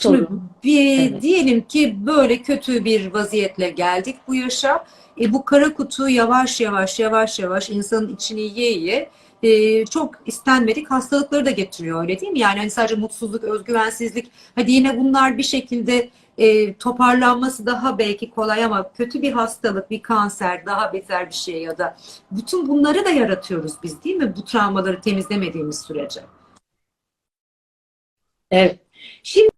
Şimdi sorun. bir, Evet. diyelim ki böyle kötü bir vaziyetle geldik bu yaşa. E, bu kara kutu yavaş yavaş yavaş yavaş insanın içini yiye yiye e, çok istenmedik hastalıkları da getiriyor öyle değil mi? Yani hani sadece mutsuzluk, özgüvensizlik hadi yine bunlar bir şekilde e, toparlanması daha belki kolay ama kötü bir hastalık, bir kanser, daha beter bir şey ya da bütün bunları da yaratıyoruz biz değil mi? Bu travmaları temizlemediğimiz sürece. Evet. Şimdi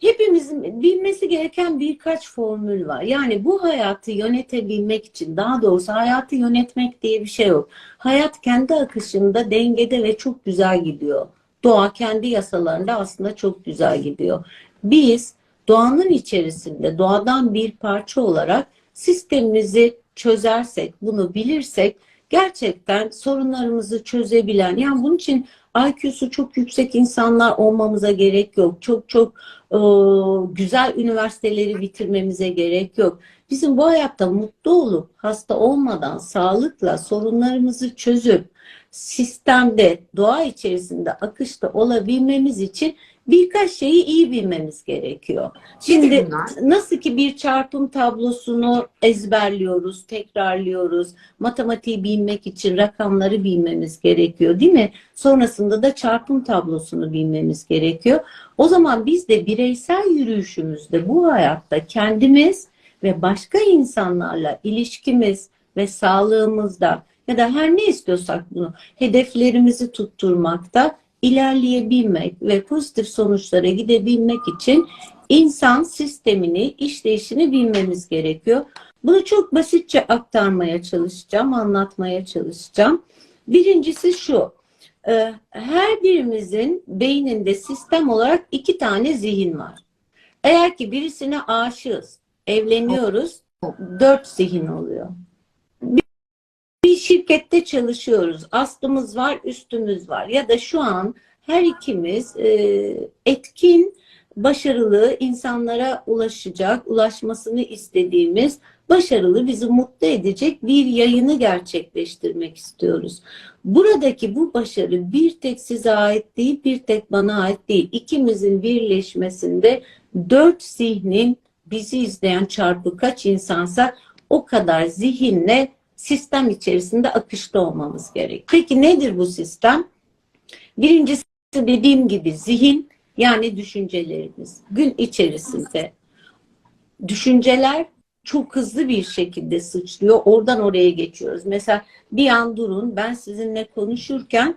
hepimizin bilmesi gereken birkaç formül var. Yani bu hayatı yönetebilmek için, daha doğrusu hayatı yönetmek diye bir şey yok. Hayat kendi akışında dengede ve çok güzel gidiyor. Doğa kendi yasalarında aslında çok güzel gidiyor. Biz doğanın içerisinde, doğadan bir parça olarak sistemimizi çözersek, bunu bilirsek gerçekten sorunlarımızı çözebilen, yani bunun için IQ'su çok yüksek insanlar olmamıza gerek yok. Çok çok e, güzel üniversiteleri bitirmemize gerek yok. Bizim bu hayatta mutlu olup hasta olmadan sağlıkla sorunlarımızı çözüp sistemde, doğa içerisinde akışta olabilmemiz için birkaç şeyi iyi bilmemiz gerekiyor. Şimdi nasıl ki bir çarpım tablosunu ezberliyoruz, tekrarlıyoruz. Matematiği bilmek için rakamları bilmemiz gerekiyor, değil mi? Sonrasında da çarpım tablosunu bilmemiz gerekiyor. O zaman biz de bireysel yürüyüşümüzde bu hayatta kendimiz ve başka insanlarla ilişkimiz ve sağlığımızda ya da her ne istiyorsak bunu hedeflerimizi tutturmakta ilerleyebilmek ve pozitif sonuçlara gidebilmek için insan sistemini, işleyişini bilmemiz gerekiyor. Bunu çok basitçe aktarmaya çalışacağım, anlatmaya çalışacağım. Birincisi şu, e, her birimizin beyninde sistem olarak iki tane zihin var. Eğer ki birisine aşığız, evleniyoruz, dört zihin oluyor. Şirkette çalışıyoruz, astımız var, üstümüz var ya da şu an her ikimiz e, etkin, başarılı insanlara ulaşacak, ulaşmasını istediğimiz, başarılı, bizi mutlu edecek bir yayını gerçekleştirmek istiyoruz. Buradaki bu başarı bir tek size ait değil, bir tek bana ait değil. İkimizin birleşmesinde dört zihnin bizi izleyen çarpı kaç insansa o kadar zihinle sistem içerisinde akışta olmamız gerek. Peki nedir bu sistem? Birincisi dediğim gibi zihin yani düşüncelerimiz. Gün içerisinde düşünceler çok hızlı bir şekilde sıçrıyor. Oradan oraya geçiyoruz. Mesela bir an durun ben sizinle konuşurken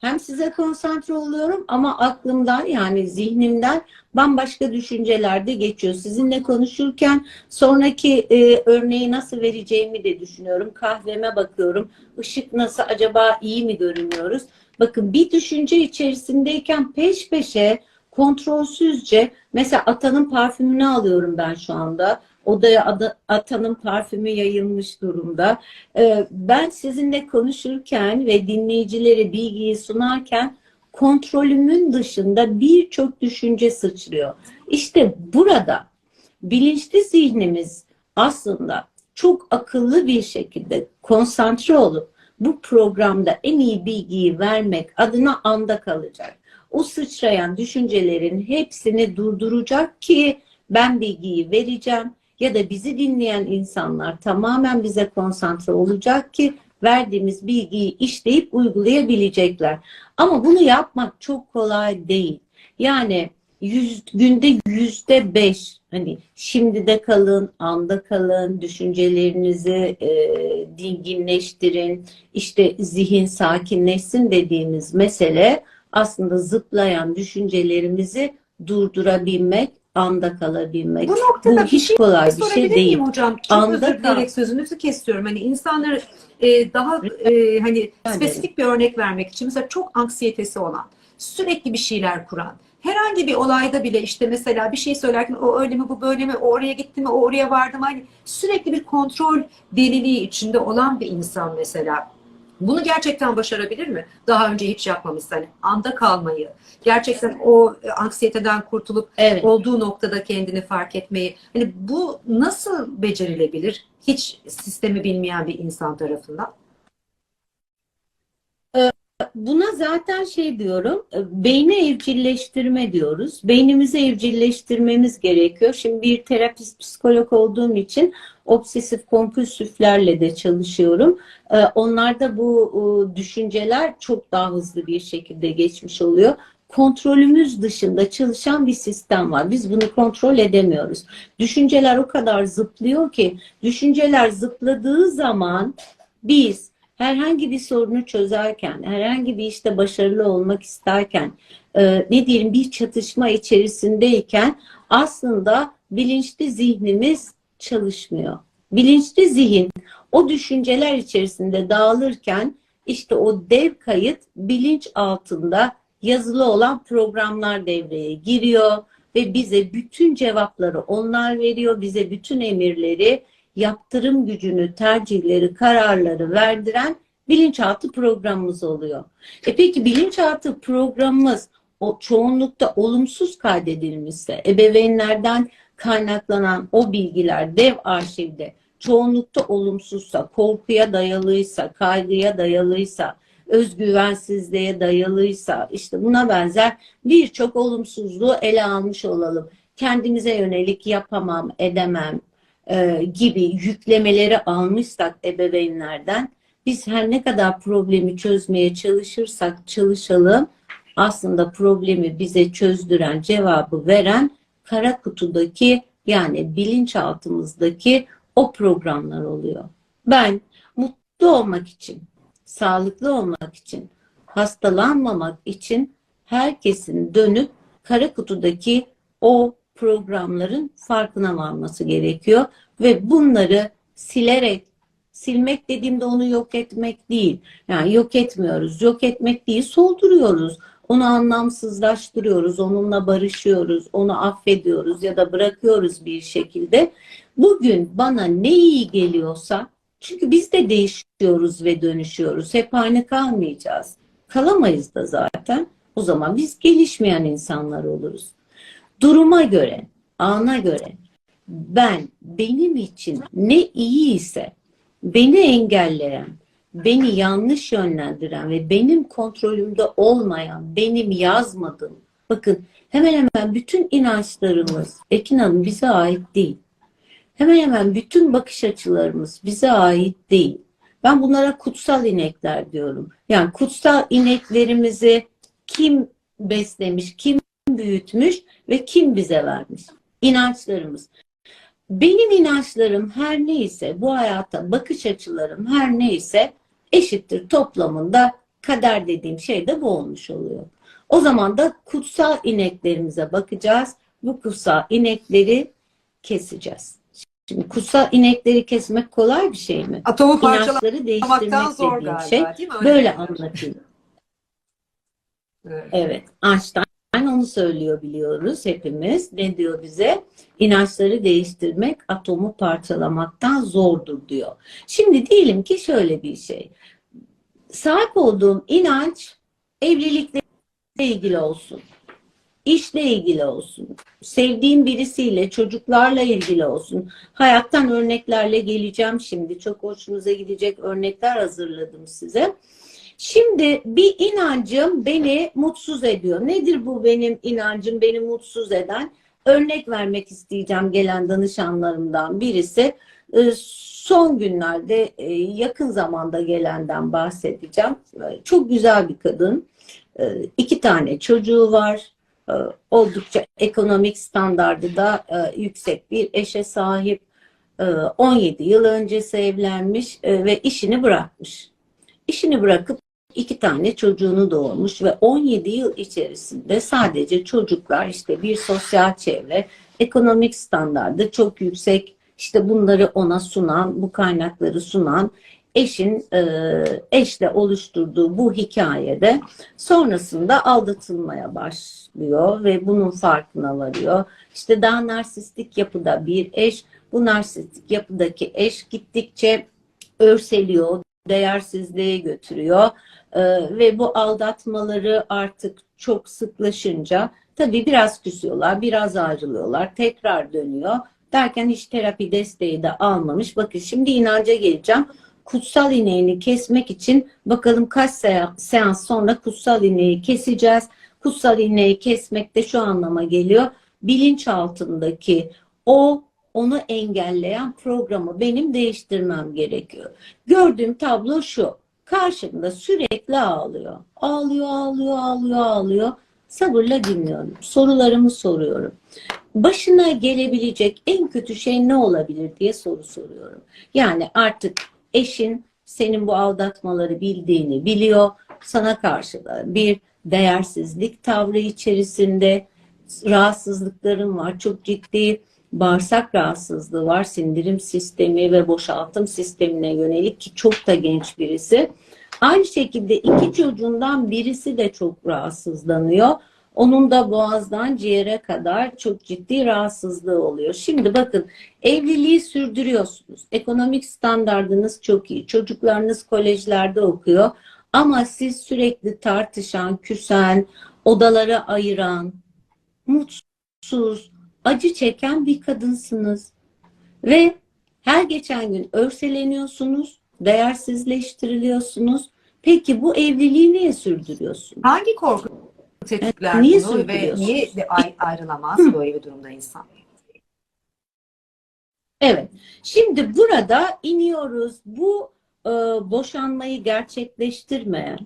hem size konsantre oluyorum ama aklımdan yani zihnimden bambaşka düşünceler de geçiyor. Sizinle konuşurken sonraki e, örneği nasıl vereceğimi de düşünüyorum. Kahveme bakıyorum. Işık nasıl acaba iyi mi görünüyoruz? Bakın bir düşünce içerisindeyken peş peşe kontrolsüzce mesela atanın parfümünü alıyorum ben şu anda. Odaya atanın parfümü yayılmış durumda. Ee, ben sizinle konuşurken ve dinleyicilere bilgiyi sunarken kontrolümün dışında birçok düşünce sıçrıyor. İşte burada bilinçli zihnimiz aslında çok akıllı bir şekilde konsantre olup bu programda en iyi bilgiyi vermek adına anda kalacak. O sıçrayan düşüncelerin hepsini durduracak ki ben bilgiyi vereceğim ya da bizi dinleyen insanlar tamamen bize konsantre olacak ki verdiğimiz bilgiyi işleyip uygulayabilecekler. Ama bunu yapmak çok kolay değil. Yani yüz, günde yüzde beş hani şimdi de kalın, anda kalın, düşüncelerinizi e, dinginleştirin, işte zihin sakinleşsin dediğimiz mesele aslında zıplayan düşüncelerimizi durdurabilmek, anda kalabilmek. Bu noktada Bu hiç kolay bir şey değil. miyim hocam? Çok Anda özür dileyerek sözünüzü kesiyorum. Hani insanlar e, daha e, hani spesifik bir örnek vermek için mesela çok anksiyetesi olan, sürekli bir şeyler kuran, herhangi bir olayda bile işte mesela bir şey söylerken o öyle mi bu böyle mi o oraya gitti mi o oraya vardı mı hani sürekli bir kontrol deliliği içinde olan bir insan mesela. Bunu gerçekten başarabilir mi? Daha önce hiç yapmamışsa hani anda kalmayı, gerçekten o e, anksiyeteden kurtulup Evet. olduğu noktada kendini fark etmeyi. Hani bu nasıl becerilebilir? Hiç sistemi bilmeyen bir insan tarafından. Buna zaten şey diyorum, e, beyni evcilleştirme diyoruz. Beynimizi evcilleştirmemiz gerekiyor. Şimdi bir terapist, psikolog olduğum için obsesif kompulsiflerle de çalışıyorum. E, Onlarda bu e, düşünceler çok daha hızlı bir şekilde geçmiş oluyor. Kontrolümüz dışında çalışan bir sistem var. Biz bunu kontrol edemiyoruz. Düşünceler o kadar zıplıyor ki, düşünceler zıpladığı zaman biz herhangi bir sorunu çözerken, herhangi bir işte başarılı olmak isterken, e, ne diyelim bir çatışma içerisindeyken aslında bilinçli zihnimiz çalışmıyor. Bilinçli zihin o düşünceler içerisinde dağılırken işte o dev kayıt bilinç altında yazılı olan programlar devreye giriyor ve bize bütün cevapları onlar veriyor, bize bütün emirleri yaptırım gücünü, tercihleri, kararları verdiren bilinçaltı programımız oluyor. E peki bilinçaltı programımız o çoğunlukta olumsuz kaydedilmişse, ebeveynlerden kaynaklanan o bilgiler dev arşivde çoğunlukta olumsuzsa, korkuya dayalıysa, kaygıya dayalıysa, özgüvensizliğe dayalıysa, işte buna benzer birçok olumsuzluğu ele almış olalım. Kendimize yönelik yapamam, edemem, e, gibi yüklemeleri almışsak ebeveynlerden biz her ne kadar problemi çözmeye çalışırsak çalışalım aslında problemi bize çözdüren cevabı veren kara kutudaki yani bilinçaltımızdaki o programlar oluyor. Ben mutlu olmak için, sağlıklı olmak için, hastalanmamak için herkesin dönüp kara kutudaki o programların farkına varması gerekiyor ve bunları silerek silmek dediğimde onu yok etmek değil. Yani yok etmiyoruz. Yok etmek değil, solduruyoruz. Onu anlamsızlaştırıyoruz, onunla barışıyoruz, onu affediyoruz ya da bırakıyoruz bir şekilde. Bugün bana ne iyi geliyorsa, çünkü biz de değişiyoruz ve dönüşüyoruz. Hep aynı kalmayacağız. Kalamayız da zaten. O zaman biz gelişmeyen insanlar oluruz duruma göre, ana göre ben benim için ne iyi ise beni engelleyen, beni yanlış yönlendiren ve benim kontrolümde olmayan, benim yazmadığım, bakın hemen hemen bütün inançlarımız Ekin Hanım bize ait değil. Hemen hemen bütün bakış açılarımız bize ait değil. Ben bunlara kutsal inekler diyorum. Yani kutsal ineklerimizi kim beslemiş, kim büyütmüş ve kim bize vermiş? İnançlarımız. Benim inançlarım her neyse, bu hayata bakış açılarım her neyse eşittir toplamında kader dediğim şey de bu olmuş oluyor. O zaman da kutsal ineklerimize bakacağız. Bu kutsal inekleri keseceğiz. Şimdi kutsal inekleri kesmek kolay bir şey mi? Atomu İnançları değiştirmek parçalamaktan zor galiba şey değil mi? Öyle böyle anlatayım. Evet. Evet, Einstein onu söylüyor biliyoruz hepimiz. Ne diyor bize? İnançları değiştirmek atomu parçalamaktan zordur diyor. Şimdi diyelim ki şöyle bir şey. Sahip olduğum inanç evlilikle ilgili olsun. işle ilgili olsun. Sevdiğim birisiyle, çocuklarla ilgili olsun. Hayattan örneklerle geleceğim şimdi. Çok hoşunuza gidecek örnekler hazırladım size. Şimdi bir inancım beni mutsuz ediyor. Nedir bu benim inancım beni mutsuz eden? Örnek vermek isteyeceğim gelen danışanlarımdan birisi. Ee, Son günlerde e, yakın zamanda gelenden bahsedeceğim. Ee, Çok güzel bir kadın. Ee, İki tane çocuğu var. Oldukça ekonomik standardı da e, yüksek bir eşe sahip. Ee, 17 yıl öncesi evlenmiş e, ve işini bırakmış. İşini bırakıp iki tane çocuğunu doğurmuş ve 17 yıl içerisinde sadece çocuklar işte bir sosyal çevre, ekonomik standardı çok yüksek, işte bunları ona sunan, bu kaynakları sunan eşin e, eşle oluşturduğu bu hikayede sonrasında aldatılmaya başlıyor ve bunun farkına varıyor. İşte daha narsistik yapıda bir eş, bu narsistik yapıdaki eş gittikçe örseliyor, değersizliğe götürüyor. Ee, ve bu aldatmaları artık çok sıklaşınca tabii biraz küsüyorlar, biraz ayrılıyorlar, tekrar dönüyor. Derken hiç terapi desteği de almamış. Bakın şimdi inanca geleceğim. kutsal ineğini kesmek için bakalım kaç se- seans sonra kutsal ineği keseceğiz. Kutsal ineği kesmek de şu anlama geliyor. Bilinçaltındaki o onu engelleyen programı benim değiştirmem gerekiyor. Gördüğüm tablo şu. Karşımda sürekli ağlıyor. Ağlıyor, ağlıyor, ağlıyor, ağlıyor. Sabırla dinliyorum. Sorularımı soruyorum. Başına gelebilecek en kötü şey ne olabilir diye soru soruyorum. Yani artık eşin senin bu aldatmaları bildiğini biliyor. Sana karşı da bir değersizlik tavrı içerisinde rahatsızlıkların var. Çok ciddi bağırsak rahatsızlığı var. Sindirim sistemi ve boşaltım sistemine yönelik ki çok da genç birisi. Aynı şekilde iki çocuğundan birisi de çok rahatsızlanıyor. Onun da boğazdan ciğere kadar çok ciddi rahatsızlığı oluyor. Şimdi bakın evliliği sürdürüyorsunuz. Ekonomik standardınız çok iyi. Çocuklarınız kolejlerde okuyor. Ama siz sürekli tartışan, küsen, odalara ayıran, mutsuz, acı çeken bir kadınsınız. Ve her geçen gün örseleniyorsunuz, değersizleştiriliyorsunuz. Peki bu evliliği niye sürdürüyorsunuz? Hangi korku tetikler Niye bunu ve niye ayrılamaz böyle bir durumda insan? Evet. Şimdi burada iniyoruz. Bu e, boşanmayı gerçekleştirmeyen,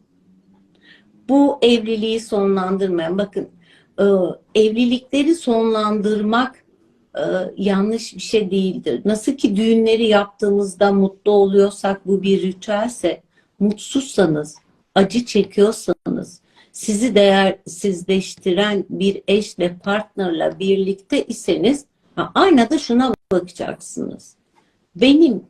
bu evliliği sonlandırmayan, bakın e, evlilikleri sonlandırmak e, yanlış bir şey değildir. Nasıl ki düğünleri yaptığımızda mutlu oluyorsak bu bir ritüelse, mutsuzsanız, acı çekiyorsanız, sizi değersizleştiren bir eşle, partnerle birlikte iseniz aynada şuna bakacaksınız. Benim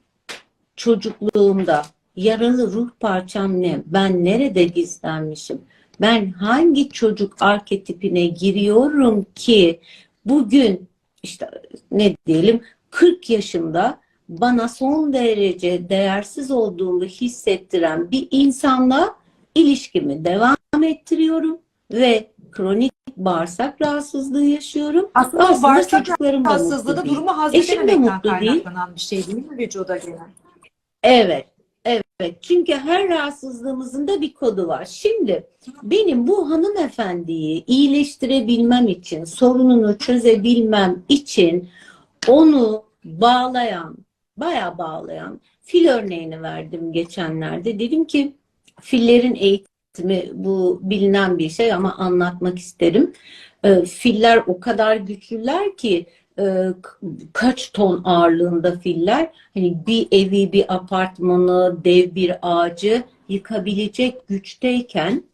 çocukluğumda yaralı ruh parçam ne? Ben nerede gizlenmişim? Ben hangi çocuk arketipine giriyorum ki bugün işte ne diyelim 40 yaşında bana son derece değersiz olduğumu hissettiren bir insanla ilişkimi devam ettiriyorum ve kronik bağırsak rahatsızlığı yaşıyorum. Aslında, Aslında bağırsak rahatsızlığı da durumu hazmedememekten kaynaklanan bir şey değil mi vücuda gelen? Evet, evet. Çünkü her rahatsızlığımızın da bir kodu var. Şimdi benim bu hanımefendiyi iyileştirebilmem için, sorununu çözebilmem için onu bağlayan, bayağı bağlayan fil örneğini verdim geçenlerde. Dedim ki fillerin eğitimi bu bilinen bir şey ama anlatmak isterim. Ee, Filler o kadar güçlüler ki e, kaç ton ağırlığında filler hani bir evi, bir apartmanı, dev bir ağacı yıkabilecek güçteyken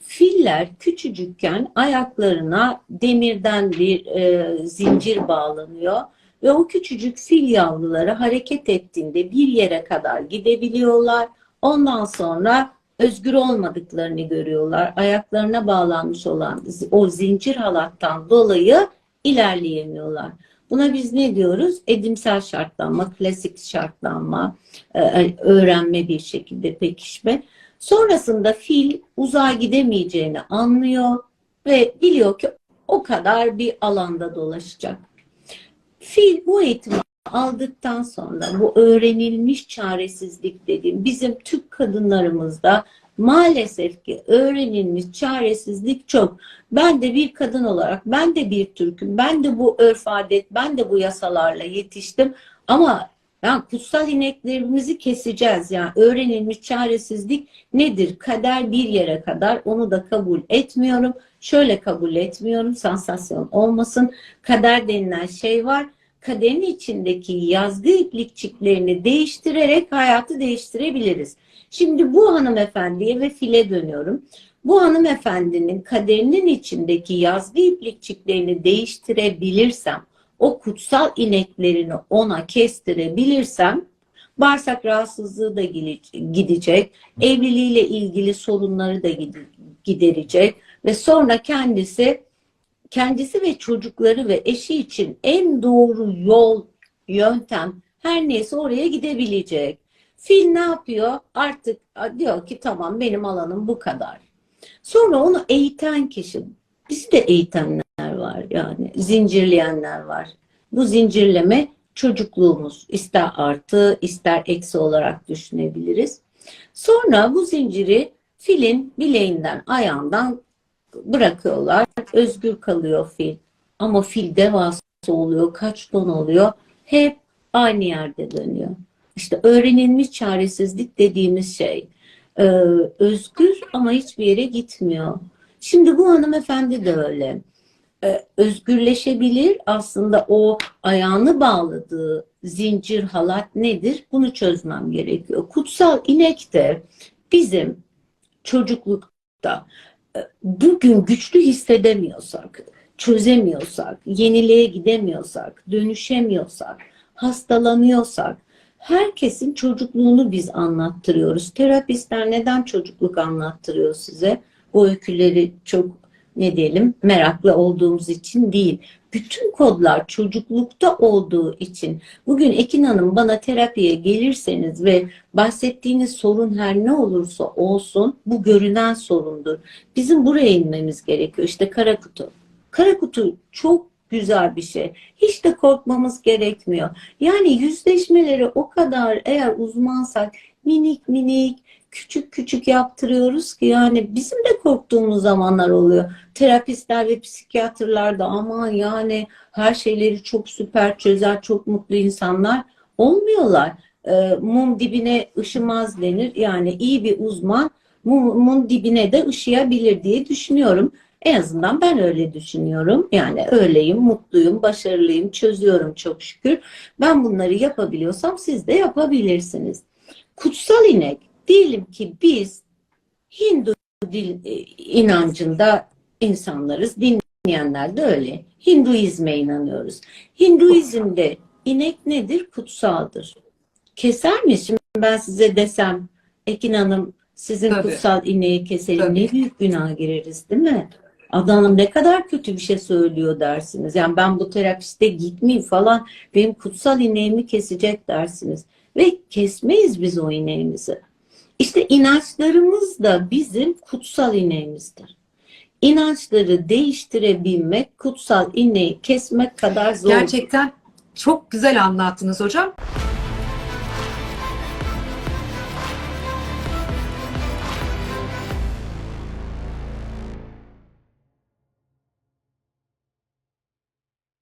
filler küçücükken ayaklarına demirden bir e, zincir bağlanıyor ve o küçücük fil yavruları hareket ettiğinde bir yere kadar gidebiliyorlar. Ondan sonra özgür olmadıklarını görüyorlar. Ayaklarına bağlanmış olan o zincir halattan dolayı ilerleyemiyorlar. Buna biz ne diyoruz? Edimsel şartlanma, klasik şartlanma, e, öğrenme bir şekilde pekişme. Sonrasında fil uzağa gidemeyeceğini anlıyor ve biliyor ki o kadar bir alanda dolaşacak. Fil bu eğitimi aldıktan sonra bu öğrenilmiş çaresizlik dediğim bizim Türk kadınlarımızda maalesef ki öğrenilmiş çaresizlik çok. Ben de bir kadın olarak, ben de bir Türk'üm, ben de bu örf adet, ben de bu yasalarla yetiştim. Ama yani kutsal ineklerimizi keseceğiz. Yani öğrenilmiş çaresizlik nedir? Kader bir yere kadar onu da kabul etmiyorum. Şöyle kabul etmiyorum, sansasyon olmasın. Kader denilen şey var. Kaderin içindeki yazgı iplikçiklerini değiştirerek hayatı değiştirebiliriz. Şimdi bu hanımefendiye ve file dönüyorum. Bu hanımefendinin kaderinin içindeki yazgı iplikçiklerini değiştirebilirsem, o kutsal ineklerini ona kestirebilirsem, bağırsak rahatsızlığı da gide- gidecek, evliliğiyle ilgili sorunları da gide- giderecek ve sonra kendisi kendisi ve çocukları ve eşi için en doğru yol, yöntem her neyse oraya gidebilecek. Fil ne yapıyor? Artık diyor ki tamam benim alanım bu kadar. Sonra onu eğiten kişi, bizi de eğitenler var yani, zincirleyenler var. Bu zincirleme çocukluğumuz ister artı ister eksi olarak düşünebiliriz. Sonra bu zinciri filin bileğinden ayağından bırakıyorlar. Özgür kalıyor fil. Ama fil devasa oluyor. Kaç ton oluyor? Hep aynı yerde dönüyor. İşte öğrenilmiş çaresizlik dediğimiz şey. Ee, özgür ama hiçbir yere gitmiyor. Şimdi bu hanımefendi de öyle. Ee, özgürleşebilir aslında o ayağını bağladığı zincir halat nedir? Bunu çözmem gerekiyor. Kutsal inek de bizim çocuklukta e, bugün güçlü hissedemiyorsak, çözemiyorsak, yeniliğe gidemiyorsak, dönüşemiyorsak, hastalanıyorsak herkesin çocukluğunu biz anlattırıyoruz. Terapistler neden çocukluk anlattırıyor size? Bu öyküleri çok ne diyelim meraklı olduğumuz için değil. Bütün kodlar çocuklukta olduğu için bugün Ekin Hanım bana terapiye gelirseniz ve bahsettiğiniz sorun her ne olursa olsun bu görünen sorundur. Bizim buraya inmemiz gerekiyor. İşte kara kutu. Kara kutu çok güzel bir şey. Hiç de korkmamız gerekmiyor. Yani yüzleşmeleri o kadar eğer uzmansak minik minik küçük küçük yaptırıyoruz ki yani bizim de korktuğumuz zamanlar oluyor. Terapistler ve psikiyatrlar da aman yani her şeyleri çok süper çözer, çok mutlu insanlar olmuyorlar. Ee, mum dibine ışımaz denir. Yani iyi bir uzman mumun dibine de ışıyabilir diye düşünüyorum. En azından ben öyle düşünüyorum. Yani öyleyim, mutluyum, başarılıyım, çözüyorum çok şükür. Ben bunları yapabiliyorsam siz de yapabilirsiniz. Kutsal inek, diyelim ki biz Hindu dil, e, inancında insanlarız, dinleyenler de öyle. Hinduizme inanıyoruz. Hinduizmde inek nedir? Kutsaldır. Keser mi? Şimdi ben size desem, Ekin Hanım sizin Tabii. kutsal ineği keselim. Tabii. Ne büyük günah gireriz değil mi? Adamım ne kadar kötü bir şey söylüyor dersiniz. Yani ben bu terapiste gitmeyeyim falan benim kutsal ineğimi kesecek dersiniz. Ve kesmeyiz biz o ineğimizi. İşte inançlarımız da bizim kutsal ineğimizdir. İnançları değiştirebilmek kutsal ineği kesmek kadar zor. Gerçekten çok güzel anlattınız hocam.